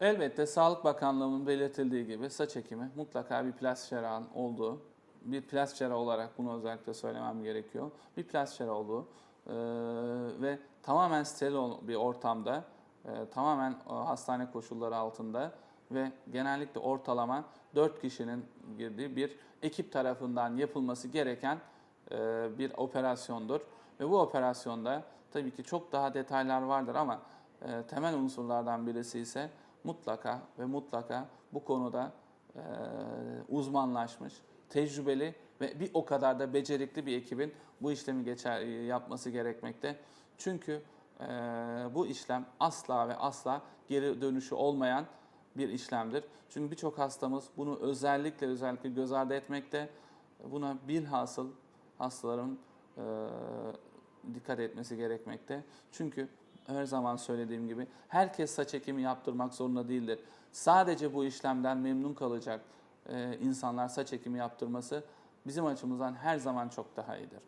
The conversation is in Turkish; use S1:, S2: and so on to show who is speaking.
S1: Elbette Sağlık Bakanlığı'nın belirtildiği gibi saç ekimi mutlaka bir plastik cerrahın olduğu, bir plastik cerrah olarak bunu özellikle söylemem gerekiyor. Bir plastik cerrah olduğu e, ve tamamen steril bir ortamda, e, tamamen hastane koşulları altında ve genellikle ortalama 4 kişinin girdiği bir ekip tarafından yapılması gereken e, bir operasyondur. Ve bu operasyonda tabii ki çok daha detaylar vardır ama e, temel unsurlardan birisi ise mutlaka ve mutlaka bu konuda e, uzmanlaşmış, tecrübeli ve bir o kadar da becerikli bir ekibin bu işlemi geçer, yapması gerekmekte. Çünkü e, bu işlem asla ve asla geri dönüşü olmayan bir işlemdir. Çünkü birçok hastamız bunu özellikle özellikle göz ardı etmekte. Buna bilhasıl hastaların e, dikkat etmesi gerekmekte. Çünkü her zaman söylediğim gibi herkes saç ekimi yaptırmak zorunda değildir. Sadece bu işlemden memnun kalacak e, insanlar saç ekimi yaptırması bizim açımızdan her zaman çok daha iyidir.